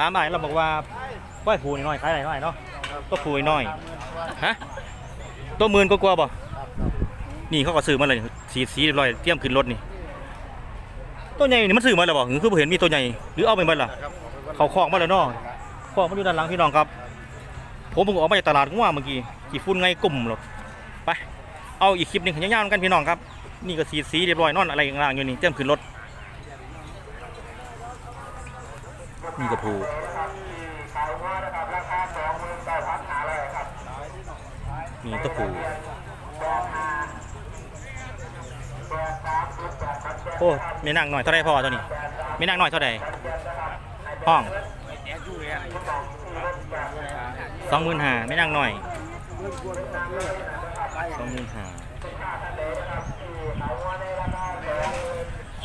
ถามไอ้เราบอกว่าก้อยผูน้อยๆขายอะไรน้อยเนาะก็ผูน้อยฮะตัวหมื่นก็กลัวาๆบ่นี่เขาก็ซื้อมาเลยสีสีเรียบร้อยเตรียมขึ้นรถนี่ตัวใหญ่นี่มันซื้อมาแล้วบ่หรือคือบ่เห็นมีตัวใหญ่หรือเอาไปหมดล่ะเขาคอกมาแล้วเนาะคอกมาอยู่ด้านหลังพี่น้องครับ ผมเพิ่งออกมาจากตลาดงัวเมื่อกี้กี่ฝุ่นไงกลุ่มหรอกไปเอาอีกคลิปหนึงยาวๆกันพี่น้องครับนี่ก็สีสีเรียบร้อยนอนอะไรต่างๆอยู่นี่เตรียมขึ้นรถ นี่กระพูมีตะปูโอ้ไม่นั่งหน่อยเท่าไรพอตัวนี้ไม่นั่งหน่อยเท่าไรห้องสองหมื่นห้าไม่นั่งหน่อยสองหมื่นห้า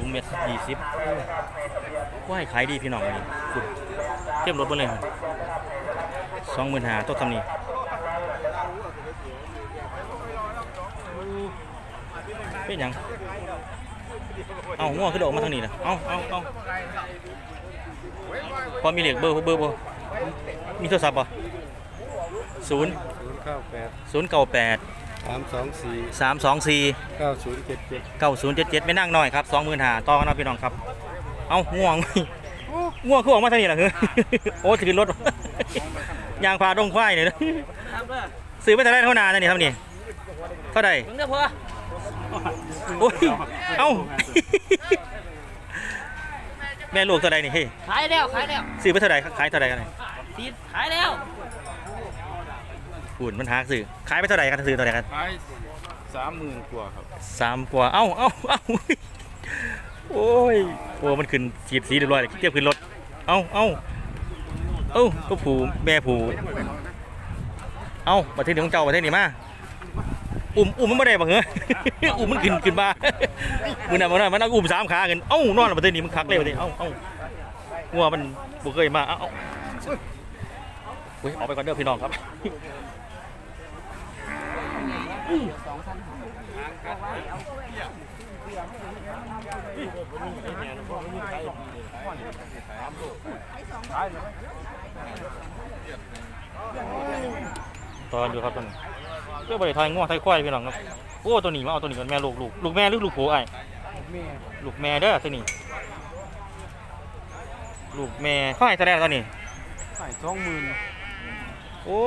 สูงเมตรยี่สิบว่าให้ขายดีพี่น้องนนี้คุณเทียมรถเบนเลยสองหมื่นหาตัวทำนี้เป็นยังเอาง้อขึ้นออกมาทางนี้นะเอาเอาเอาพอมีเหล็กเบอร์เบอร์บ่มีโทรศัพท์ป่ะศูนย์ศูนย์เก้าแปด ศูนย์เก้าแปดสามสองสี่สามสองสี่เก้าศูนย์เจ็ดเจ็ดเก้าศูนย์เจ็ดเจ็ดไม่นั่งหน่อยครับสองหมื่นหาต่อกันเอาพี่น้องครับ เอาง่วงง่วงคือออกมาทางนี้เหรอคือโอ้ถือรถยางพาดงควายเนี่ยนะซื้อไปเท่าไรเท่านาเนี่ยนี่ทำนี่เท่าไหร่มึงเด้อพ่อโอ้ยเอ้าแม่ลูกเท่าไหร่นี่เฮ้ยขายแล้วขายแล้วซื้อไปเท่าไหร่ขายเท่าไหร่กันเลยสีขายแล้ว หุ่นมันหาซื้อขายไปเท่าไหร่กันซื้อเท่าไหร่กันขายสามหมื่นกว่าครับสามกว่าเอ้าเอ้าเอ้าโอ้ยโอ้มันขึ้นสีสีเรียบร้อยเลยเทียบขึ้นรถเอ้าเอ้าเอ้าก็ผูแม่ผูเอ้าประเทศนี้ของเจ้าประเทศนี้มาอุ้มอุ้มมันไม่ได้บังเหรออุ้มมันขึ้นขึ้นมามือน่ะมันน่ะมันเอาอุ้มสามขากันเอ้านอนประเทศนี้มันคักเลยประเทศเอ้าเอ้างัวมันบุกเคยมาเอ้าเอ้าเฮ้ยออกไปก่อนเด้อพี่น้องครับ ตอนอยู่ครับตอนนี้เพื่อบริทายง่วงไทยควายพี่น้องครับโอ้ตัวนี้มาเอาตัวนี้ก่อนแม่ลูกลูกลูกแม่หรือลูกผัวไอ้ลูกแม่เด้อตัวนี้ลูกแม่ควายแสดงตอนนี้ขายสองหมื่นโอ้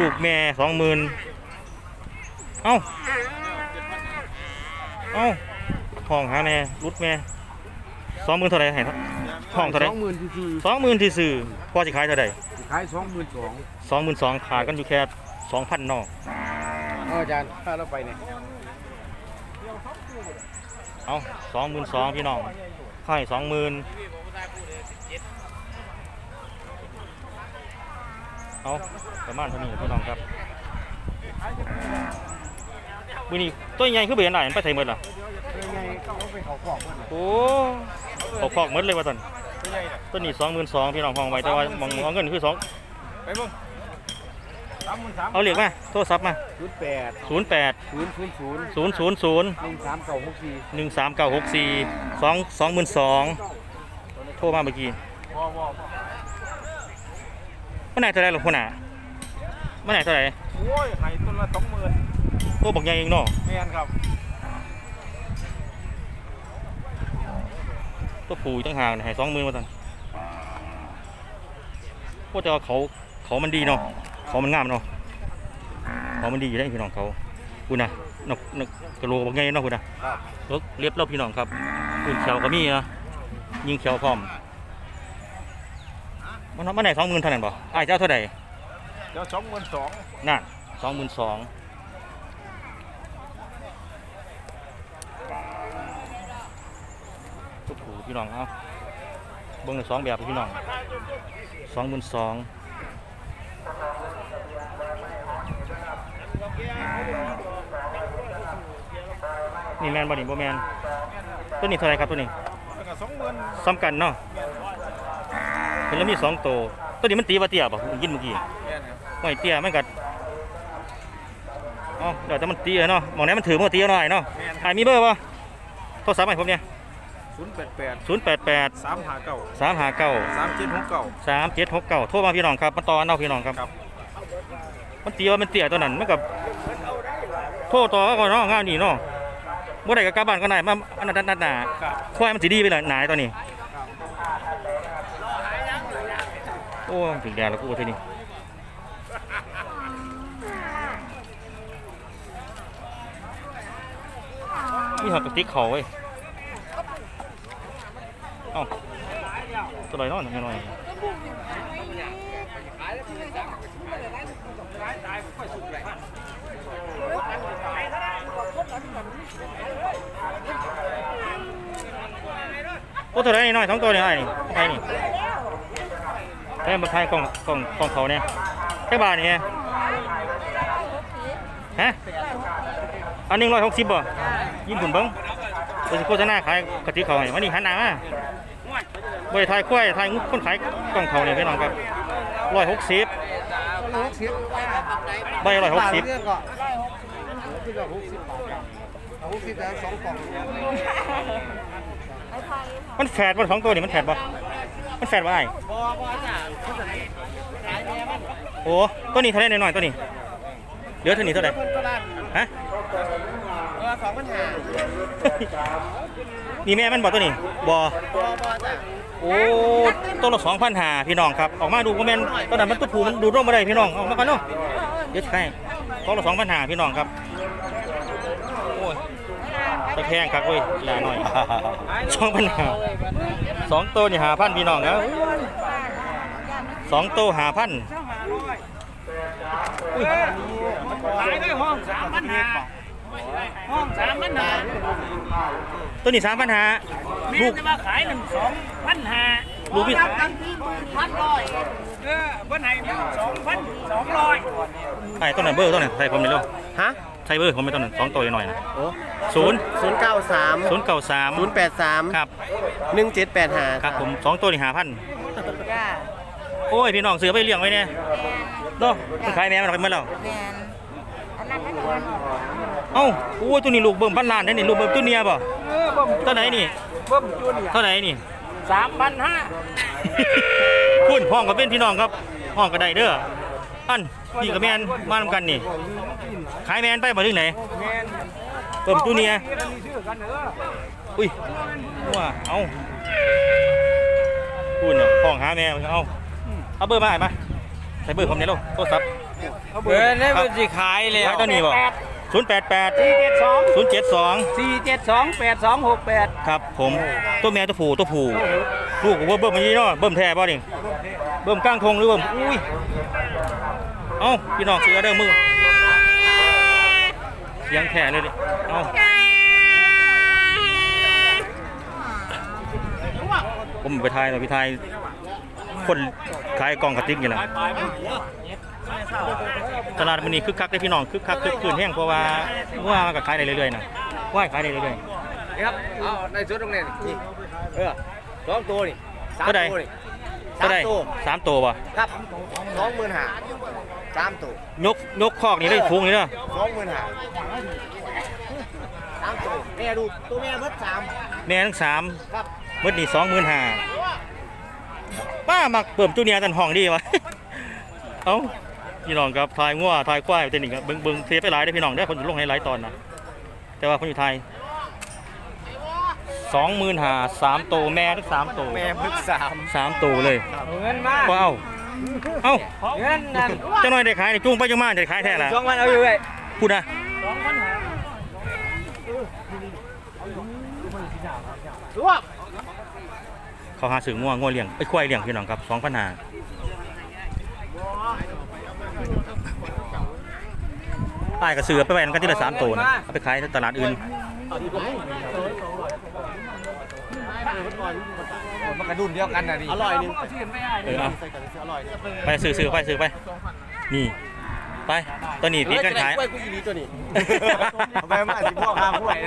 ลูกแม่สองหมื่นเอ้า เอ้าห้องหาแม่รุดแม่สองหมื่นเท่าไหร่ให้ครับห้องเท่าไหร่สองหมื่นที่คือสองหมื่นที่ซื้อพอจะขายเท่าไหร่ขายสองหมื่นสองสองหมื่นสองขาดกันอยู่แค่สองพันนอกเอาอาจารย์ถ้าเราไปเนี่ยเอาสองหมื่นสองพี่น้องให้สองหมื่น เอาประมาณเท่านี้พี่น้องครับมือนี้ตัวใหญ่คือเบียนไหนไปไทยหมดล่ะยังไงก็เอาไปเขาขอบมันโอ้เขาคอกหมดเลยว่าตอนตัวนี้สองหมื่นสองพี่น้องห้องไว้แต่ว่ามองเอาเงินคือสองไปบ้างสามหมื่นสามเอาเหล็กมาโทรศัพท์มาศูนย์แปดศูนย์แปดศูนย์ศูนย์ศูนย์ศูนย์ศูนย์ศูนย์หนึ่งสามเก้าหกสี่หนึ่งสามเก้าหกสี่สองสองหมื่นสองโทรมาเมื่อกี้ว้าวว้าว มันไหนเท่าไรหรอคุณอะมันไหนเท่าไรโอ้ยขายต้นละสองหมื่นโอ้บอกใหญ่เองเนาะแม่นครับ ตัวผูตั้งห่างให้สองหมื่นมาตันโอ้แต่ว่าเขาเขามันดีเนาะเขามันงามเนาะเขามันดีอยู่ได้พี่น้องเขาคุณนะนกนกกระโหลกบอกใหญ่เนาะคุณนะครับรถเรียบเล่าพี่น้องครับคุณเขียวก็มีนะยิงเขียวพร้อม มันมันไหนสองหมื่นเท่านั้นบ่ไอ้ายเจ้าเท่าไหร่เดี๋ยวสองหมื่นสองน่ะสองหมื่นสองทุกผูพี่น้องเอาเบิ้งสองแบบพี่น้องสองหมื่นสองนี่แมนบ่นี่บ่แมนตัวนี้เท่าไหรครับตัวนี้แล้วก็สองหมื่นซ้ำกันเนาะ เห็นแล้วมีสองตัวตัวนี้มันตีว่าเตี้ยป่ะผมกินเมื่อกี้แม่นครับไม่เตี้ยมันกัดอ๋อเดี๋ยวแต่มันเตี้ยเนาะหมองไหนมันถือมันก็เตี้ยหน่อยเนาะแม่นถ่ายมีเบอร์ป่ะโทรศัพท์ให้ผมเนี่ยศูนย์แปดแปดศูนย์แปดแปดสามห้าเก้าสามหาเก้าสามเจ็ดหกเก้าสามเจ็ดหกเก้าโทรมาพี่น้องครับมันตอนเอาพี่น้องครับครับ มันตีว่ามันเตี้ยตัวนั้นมันกับโทรต่อก่อนเนาะงานนี่เนาะบ่ได้กับกลับบ้านก็ได้มาอันนั้นนัดหนาครับควายมันสีดีไปเลยหนาตัวนี้ โอ้ถึงแดดแล้วกูที่นี้นี่หักกระติกเขาเว้ยเอ้าตัวไหนเนาะหน่อยหน่อยโอ้ตัวไหนน้อยสองตัวเนี่ยไอ้นี่ไอ้นี่ แค่มาขายกล่องกล่องกล่องเขาเนี่ยแค่บาทนี่ไงฮะอันหนึ่งร้อยหกสิบบ่ยินผุนเบิ้งตัวสิโฆษณาขายกะทิเขาให้วันนี้หันหน้ามาบริทายควายทายงุ้คนขายกล่องเขาเนี่ยพี่น้องครับร้อยหกสิบหกสิบใบร้อยหกสิบเรื่องก็ที่เราหกสิบบาทครับเอาหกสิบแล้วสองกล่องมันแฝดบ่สองตัวนี่มันแฝดบ่ มันแฝดบ่ไอ้บอบอจ้ะขายแม่มันโอ้ตัวนี้เท่าไหรหน่อยๆตัวนี้เหลือเท่านี้เท่าไหร่ฮะเออสองปัญหานี่แม่มันบ่ตัวนี้บ่บอบอจ้ะโอ้ตัวละสองพันหาพี่น้องครับ ออกมาดูว่าแม่นตอนนั้นมันตัวผูมันดูร่มมาได้พี่น้องออกมากันเนาะเดี๋ยวใช่ตัวละสองพันหาพี่น้องครับ ตะแคงครับเว้ยลาหน่อยสองพันหาสองตัวนี่หาพันพี่น้องครับสองตัวหาพันขายด้วยห้องสามปัญหาห้องสามปัญหาตัวนี้สามพันหาแม่ลูกจะมาขายหนึ่งสองพันหาลูกพี่กันที่หมื่นพันร้อยเออเพิ่นให้สองพันสองร้อยใช่ต้นนั้นเบอร์ต้นนั้นใส่ผมนี่ลูกฮะ ใช่เบอร์ผมไม่ต้นนั้นสองตัวหน่อยๆนะโอ้ศูนย์ศูนย์เก้าสามศูนย์เก้าสามศูนย์แปดสามครับหนึ่งเจ็ดแปดห้าครับผมสองตัวนี่หาพันจ้าโอ้ยพี่น้องเสือไปเลี้ยงไว้เนี่ยเนาะมันขายแม่มันออกไปเมื่อแล้วแมนอันนั้นไม่โดนเอ้าโอ้ยตัวนี้ลูกเบิ่มพันล้านได้นี่ลูกเบิ่มตัวเนียบ่เออบ่มเท่าไหนนี่บ่มจูเนียเท่าไหนนี่สามพันห้าคุณห้องก็เป็นพี่น้องครับห้องก็ได้เด้อ อันพี่กับแมนมาทำกันนี่ ขายแมนไปบ่ถึงไหนแม่นเบิ่มตัวเนียนี่อันนี้ชื่อกันเด้ออุ้ยว่าเอาคุณน่ะห้องหาแม่เอาเอาเบอร์มาให้มาใส่เบอร์ผมเนี่ยลูกโทรศัพท์เบอร์นี่มันสิขายแล้วขายตัวนี้บ่ศูนย์แปดแปดสี่เจ็ดสองศูนย์เจ็ดสองสี่เจ็ดสองแปดสองหกแปดครับผมตัวแม่ตัวผู้ตัวผู้ลูกผมว่าเบิ่มมันนี้เนาะเบิ่มแท้บ่นี่เบิ่มก้างทงหรือเบิ่มอุ้ย เอ้าพี่น้องซื้อเด้อมือเสียงแท้เลยดิเอ้าผมไปทายหน่อยไปทายคนขายกล่องกระติกนี่แหละตลาดมันนี่คึกคักได้อพี่น้องคึกคักคึกคืนแห้งเพราะว่าว่ามันก็ขายได้เรื่อยๆนะว่าขายได้เรื่อยๆครับเอาในชุดตรงนี้นี่เออสองตัวนี่สามเท่าใดตัวนี่เท่าสามใดตัวสามตัวป่ะครับสองหมื่นห้า สามตัวยกยกคอกนี่ได้ทุงนี่เนาะสองหมื่นห้าสามตัวแม่ดูตัวแม่เบิดสามแม่ทั้งสามครับเมื่อนี่สองหมื่นห้าป้ามักเบิ่มจูเนียร์ตันห้องดีวะ เอ้าพี่น้องครับทายงัวทายควายเป็นนี่ครับเบิ่งเบิ่งเทปไปหลายได้อพี่น้องได้อคนอยู่ลงให้หลายตอนนะแต่ว่าคนอยู่ไทยสองหมื่นห้าสามตัวแม่ทั้งสามตัวแม่เบิดสามสามตัวเลยเงินมาว้าว เอ้าเงินนั่นเจ้าน้อยได้ขายนี่จุ้งไปจุ้งมาได้ขายแท้ละสองพันเอาอยู่เลยพูดนะสองพันหาเขาหาซื้องัวงัวเลี้ยงไอ้ยควายเลี้ยงพี่น้องครับสองพันห้าตายก็ซื้อไปไว้นั่นกันที่ละสามตัวนะเอาไปขายที่ตลาดอื่น มันกระดุนเดียวกันนะดิอร่อยนึงเออเอาไปซื้อซื้อไปซื้อไป นี่ ไปตัวนี้พี่กันขายกล้วยกูอีนีตัวนี้เอาไปมาสิพ่อพาพ่วย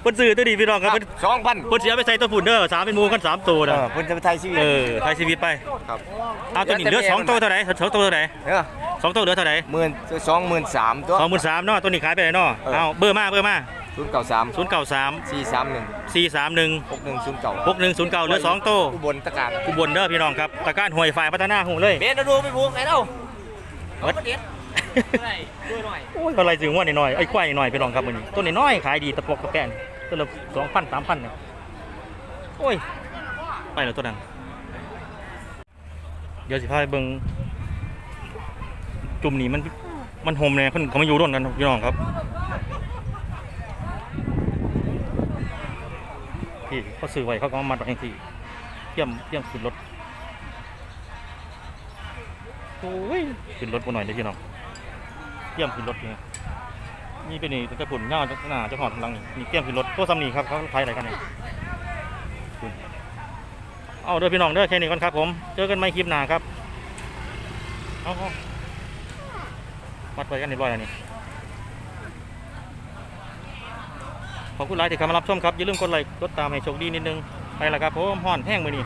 เพิ่นซื้อตัวนี้พี่น้องครับเพิ่นสองพันเพิ่นสิเอาไปใส่ตัวฝุ่นเด้อสามเป็นหมูกันสามตัวเอนะอเพิ่นจะไปไทยชีวิตเออไทยชีวิตไปครับเอาตัวนี้เหลือสองตัวเท่าไหร่สองตัวเท่าไหร่เออสองตัวเหลือเท่าไหร่หมื่นสองหมื่นสามตัวสองหมื่นสามเนาะตัวนี้ขายไปเลยเนาะเออเอาเบอร์มาเบอร์มา ศูนย์เก้าสามศูนย์เก้าสามสี่สามหนึ่งสี่สามหนึ่งหกหนึ่งศูนย์เก้าหกหนึ่งศูนย์เก้าเหลือสองโตอุบลตะการอุบลเด้อพี่น้องครับตะกร้ารห่วยฝ่ายพัฒนาหูเลยเบนดูไปพูงไหนเล่าวัดโอ้ยอะไรถึงว่าหน่อยๆไอ้ควายหน่อยพี่น้องครับมื้อนี้ต้นน้อยๆขายดีตะปกตะแกนต้นละสองพันสามพันเนี่ยโอ้ยไปแล้วตัวนั้นเดี๋ยวสิพาไปเบิ่งจุ่มนี่มันมันโฮมเนี่ยเพิ่นเขามาอยู่ร่วมกันพี่น้องครับ พี่เขาซื้อไว้เขาก็มามัดไว้องที่เยี่ยมเยี่ยมขึ้นรถโอ้ยขึ้นรถบนหน่อยเด้พี่น้องเยี่ยมขึ้นรถนี่ยมีเป็นนี่ตั้งแต่ปุ่นเงาหน้าเจะหอดหลังนี่มีเยี่ยมขึ้นรถตัวซ้ำนี่ครับเขาขายอะไรกันเนี่ยเอาเด้อพี่น้องเด้อแค่นี้ก่อนครับผมเจอกันใหม่คลิปหน้าครับเอาเอามัดไว้กันเรียบร้อยแล้วนี่ ขอบคุณหลายที่เข้ามารับชมครับอย่าลืมกดไลค์กดตามให้โชคดีนิดนึงไปละครับผมห่อนแห้งมือนี่